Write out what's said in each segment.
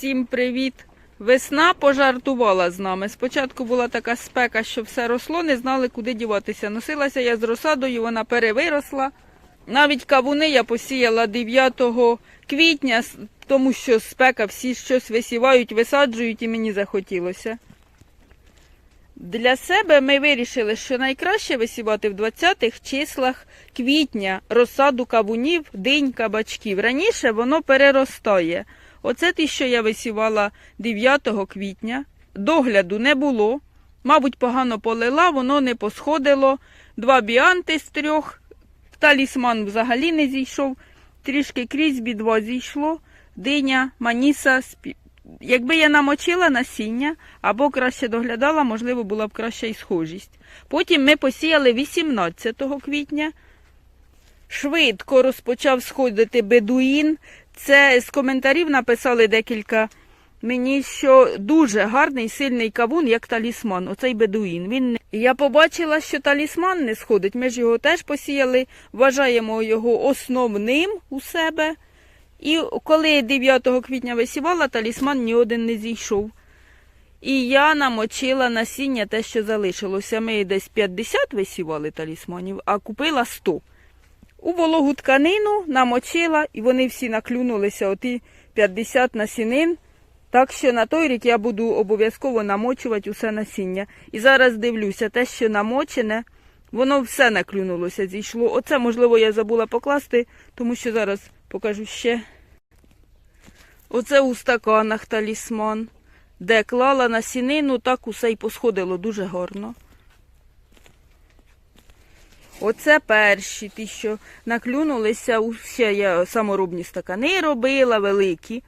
Всім привіт! Весна пожартувала з нами. Спочатку була така спека, що все росло, не знали, куди діватися. Носилася я з розсадою, вона перевиросла. Навіть кавуни я посіяла 9 квітня, тому що спека всі щось висівають, висаджують і мені захотілося. Для себе ми вирішили, що найкраще висівати в 20-х числах квітня розсаду кавунів, динь, кабачків. Раніше воно переростає. Оце те, що я висівала 9 квітня. Догляду не було. Мабуть, погано полила, воно не посходило. Два біанти з трьох. Талісман взагалі не зійшов. Трішки крізьбі два зійшло. Диня, маніса. Якби я намочила насіння або краще доглядала, можливо, була б краща і схожість. Потім ми посіяли 18 квітня. Швидко розпочав сходити бедуїн. Це з коментарів написали декілька мені, що дуже гарний сильний кавун, як талісман. Оцей бедуїн. Він я побачила, що талісман не сходить. Ми ж його теж посіяли, вважаємо його основним у себе. І коли 9 квітня висівала, талісман ні один не зійшов. І я намочила насіння те, що залишилося. Ми десь 50 висівали талісманів, а купила 100. У вологу тканину намочила, і вони всі наклюнулися, оті 50 насінин. Так що на той рік я буду обов'язково намочувати усе насіння. І зараз дивлюся, те, що намочене, воно все наклюнулося, зійшло. Оце, можливо, я забула покласти, тому що зараз покажу ще. Оце у стаканах талісман. Де клала насінину, так усе й посходило дуже гарно. Оце перші, ті, що наклюнулися, ще я саморобні стакани робила, великі.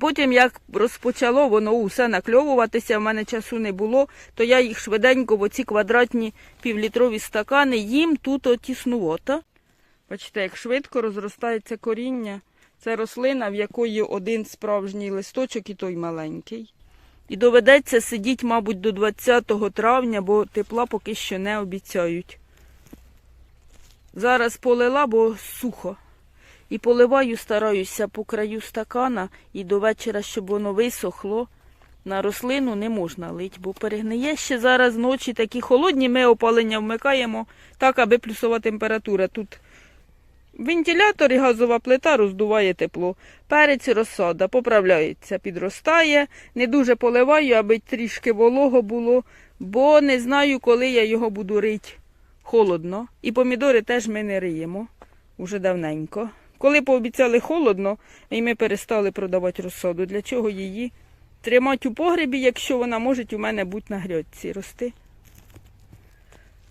Потім, як розпочало воно усе накльовуватися, в мене часу не було, то я їх швиденько в оці квадратні півлітрові стакани їм тут тіснувато. Бачите, як швидко розростається коріння. Це рослина, в якої один справжній листочок і той маленький. І доведеться сидіти, мабуть, до 20 травня, бо тепла поки що не обіцяють. Зараз полила, бо сухо. І поливаю, стараюся по краю стакана і до вечора, щоб воно висохло. На рослину не можна лить, бо перегниє ще зараз ночі такі холодні, ми опалення вмикаємо так, аби плюсова температура. Тут вентилятор і газова плита роздуває тепло. Перець розсада поправляється, підростає. Не дуже поливаю, аби трішки волого було, бо не знаю, коли я його буду рити. Холодно. І помідори теж ми не риємо уже давненько. Коли пообіцяли холодно, і ми перестали продавати розсаду, для чого її тримати у погребі, якщо вона може у мене бути на грядці рости.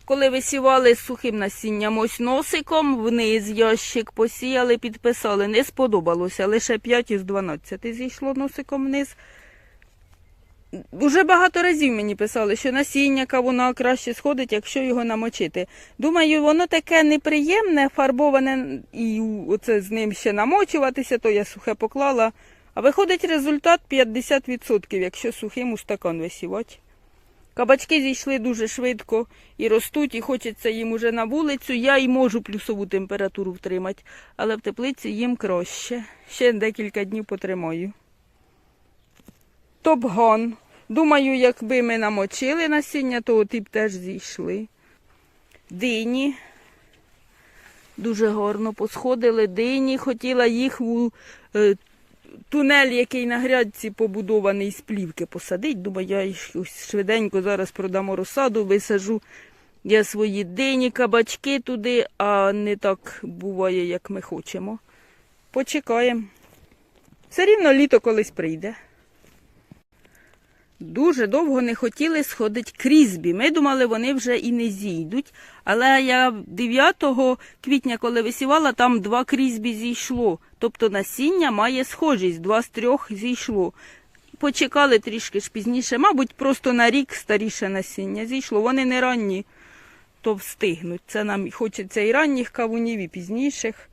Коли висівали з сухим насінням ось носиком, вниз ящик посіяли, підписали. Не сподобалося. Лише 5 із 12 зійшло носиком вниз. Уже багато разів мені писали, що насіння кавуна краще сходить, якщо його намочити. Думаю, воно таке неприємне, фарбоване, і оце з ним ще намочуватися, то я сухе поклала. А виходить результат 50%, якщо сухим у стакан висівати. Кабачки зійшли дуже швидко і ростуть, і хочеться їм уже на вулицю. Я і можу плюсову температуру втримати, але в теплиці їм краще. Ще декілька днів потримаю. Топган. Думаю, якби ми намочили насіння, то ті б теж зійшли. Дині. Дуже гарно посходили дині. Хотіла їх у е, тунель, який на грядці побудований з плівки посадити. Думаю, я їх швиденько зараз продамо розсаду, висажу я свої дині, кабачки туди, а не так буває, як ми хочемо. Почекаємо. Все рівно літо колись прийде. Дуже довго не хотіли сходити крізбі. Ми думали, вони вже і не зійдуть. Але я 9 квітня, коли висівала, там два крізбі зійшло. Тобто насіння має схожість, два з трьох зійшло. Почекали трішки ж пізніше, мабуть, просто на рік старіше насіння зійшло. Вони не ранні, то встигнуть. Це нам хочеться і ранніх кавунів, і пізніших.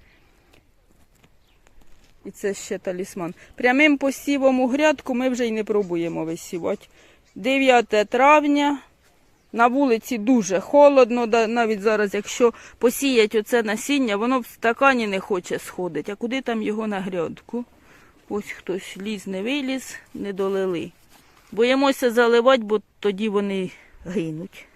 І це ще талісман. Прямим посівом у грядку ми вже й не пробуємо висівати. 9 травня. На вулиці дуже холодно, навіть зараз, якщо посіять оце насіння, воно в стакані не хоче сходити. А куди там його на грядку? Ось хтось ліз, не виліз, не долили. Боїмося заливати, бо тоді вони гинуть.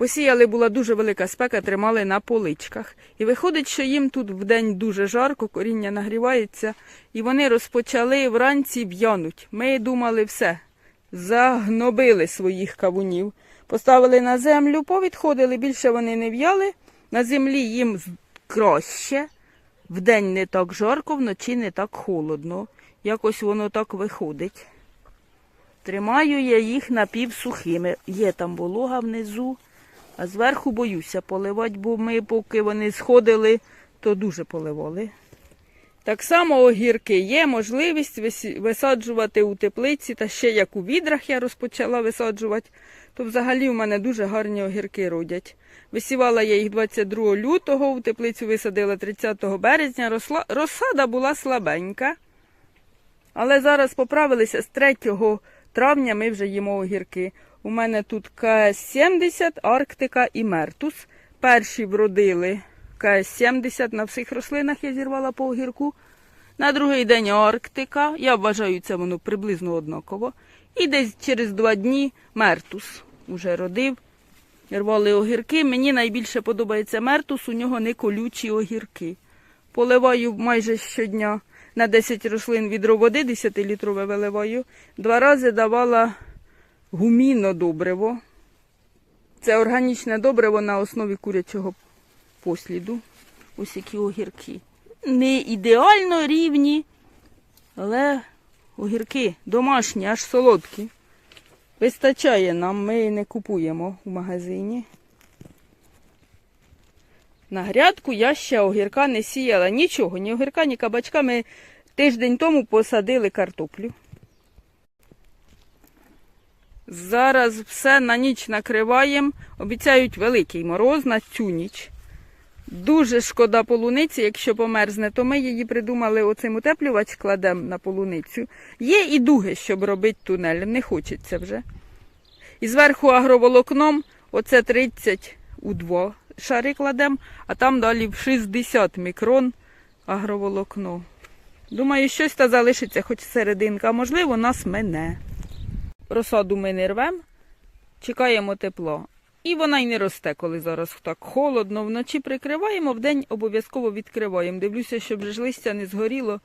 Посіяли була дуже велика спека, тримали на поличках. І виходить, що їм тут вдень дуже жарко, коріння нагрівається, і вони розпочали вранці в'януть. Ми думали все, загнобили своїх кавунів. Поставили на землю, повідходили, більше вони не в'яли. На землі їм краще. Вдень не так жарко, вночі не так холодно. Якось воно так виходить. Тримаю я їх напівсухими. Є там волога внизу, а зверху боюся поливати, бо ми, поки вони сходили, то дуже поливали. Так само огірки є можливість висаджувати у теплиці, та ще як у відрах я розпочала висаджувати, то взагалі в мене дуже гарні огірки родять. Висівала я їх 22 лютого, у теплицю висадила 30 березня. Росла, розсада була слабенька. Але зараз поправилися з 3 травня ми вже їмо огірки. У мене тут КС-70, Арктика і Мертус. Перші вродили КС-70 на всіх рослинах я зірвала по огірку. На другий день Арктика. Я вважаю, це воно приблизно однаково. І десь через два дні Мертус уже родив. Рвали огірки. Мені найбільше подобається Мертус, у нього не колючі огірки. Поливаю майже щодня на 10 рослин відро води, 10-літрове виливаю. Два рази давала гуміно добриво. Це органічне добриво на основі курячого посліду. Ось які огірки. Не ідеально рівні, але огірки домашні, аж солодкі. Вистачає нам, ми не купуємо в магазині. На грядку я ще огірка не сіяла. Нічого, ні огірка, ні кабачка. Ми тиждень тому посадили картоплю. Зараз все на ніч накриваємо. Обіцяють великий мороз на цю ніч. Дуже шкода полуниці, якщо померзне, то ми її придумали оцим утеплювач кладемо на полуницю. Є і дуги, щоб робити тунель, не хочеться вже. І зверху агроволокном оце 30 у два шари кладемо, а там далі в 60 мікрон агроволокно. Думаю, щось та залишиться, хоч серединка, можливо, нас мене. Розсаду ми не рвемо, чекаємо тепло. І вона й не росте, коли зараз так холодно. Вночі прикриваємо, вдень обов'язково відкриваємо. Дивлюся, щоб ж листя не згоріло,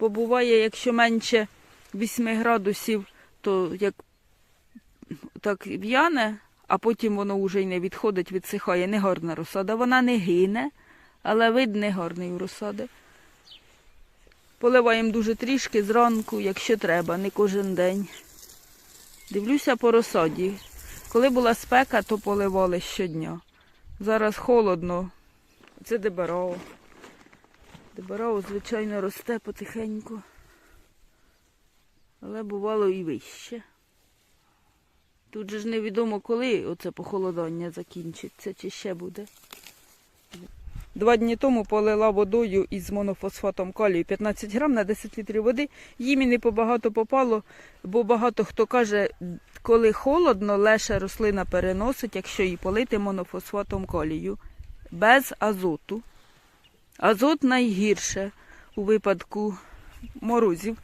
бо буває, якщо менше 8 градусів, то як так в'яне, а потім воно вже й не відходить, відсихає. Негарна розсада. Вона не гине, але вид не гарний у розсади. Поливаємо дуже трішки зранку, якщо треба, не кожен день. Дивлюся по розсаді. Коли була спека, то поливали щодня. Зараз холодно. Це дебарао. Дебарао, звичайно, росте потихеньку. Але бувало і вище. Тут же ж невідомо, коли оце похолодання закінчиться, чи ще буде. Два дні тому полила водою із монофосфатом калію 15 грам на 10 літрів води. Їм і не побагато попало, бо багато хто каже, коли холодно, лише рослина переносить, якщо її полити монофосфатом калію. Без азоту. Азот найгірше у випадку морозів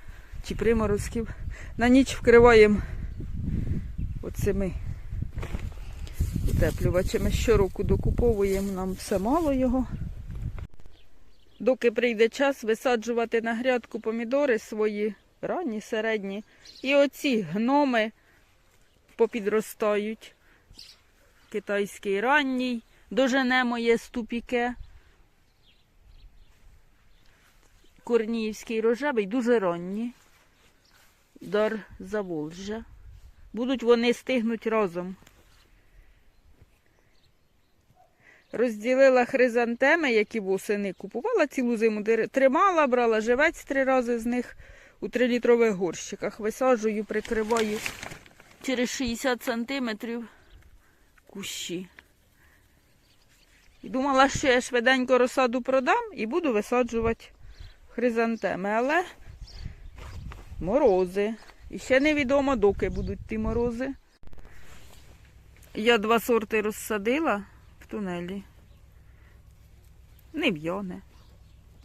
чи приморозків. На ніч вкриваємо оцими утеплювачами. Щороку докуповуємо нам все мало його. Доки прийде час висаджувати на грядку помідори свої, ранні, середні. І оці гноми попідростають. Китайський ранній, доженемо є ступіке. Корніївський рожевий, дуже ранні. Дар Заволжя. Будуть вони стигнуть разом. Розділила хризантеми, які восени купувала цілу зиму, тримала, брала живець три рази з них у трилітрових горщиках. Висаджую, прикриваю через 60 сантиметрів кущі. І думала, що я швиденько розсаду продам і буду висаджувати хризантеми, але морози. І ще невідомо, доки будуть ті морози. Я два сорти розсадила тунелі. Не в'яне.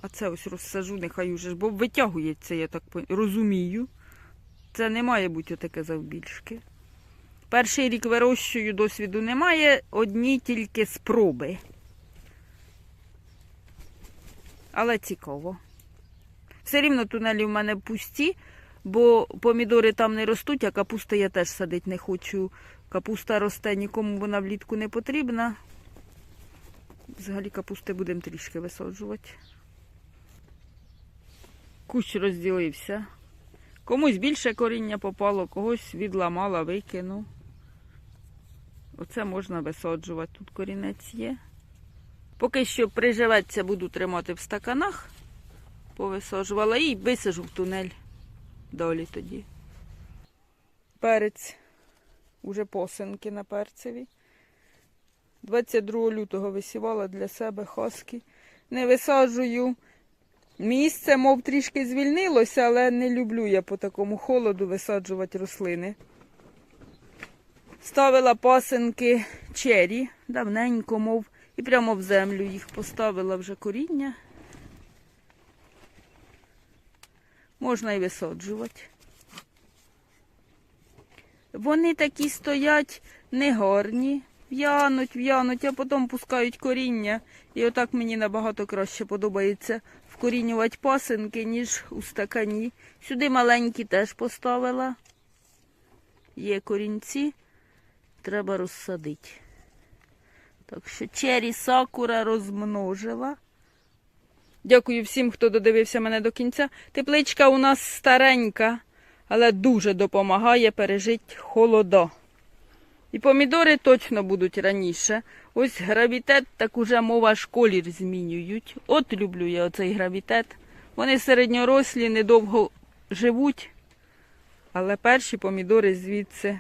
А це ось розсажу, нехай уже бо витягується, я так розумію. Це не має бути таке завбільшки. Перший рік вирощую, досвіду немає, одні тільки спроби. Але цікаво. Все рівно тунелі в мене пусті, бо помідори там не ростуть, а капусти я теж садити не хочу. Капуста росте, нікому вона влітку не потрібна. Взагалі капусти будемо трішки висаджувати. Кущ розділився. Комусь більше коріння попало, когось відламала, викинув. Оце можна висаджувати. Тут корінець є. Поки що приживеться, буду тримати в стаканах. Повисаджувала і висажу в тунель. Далі тоді. Перець. Уже посинки на перцеві. 22 лютого висівала для себе хаски. Не висаджую. Місце, мов трішки звільнилося, але не люблю я по такому холоду висаджувати рослини. Ставила пасинки чері, давненько, мов, і прямо в землю їх поставила вже коріння. Можна і висаджувати. Вони такі стоять негарні, в'януть, в'януть, а потім пускають коріння. І отак мені набагато краще подобається вкорінювати пасинки, ніж у стакані. Сюди маленькі теж поставила. Є корінці, треба розсадити. Так що чері сакура розмножила. Дякую всім, хто додивився мене до кінця. Тепличка у нас старенька, але дуже допомагає пережити холода. І помідори точно будуть раніше. Ось гравітет, так уже мова ж колір змінюють. От люблю я оцей гравітет. Вони середньорослі, недовго живуть, але перші помідори звідси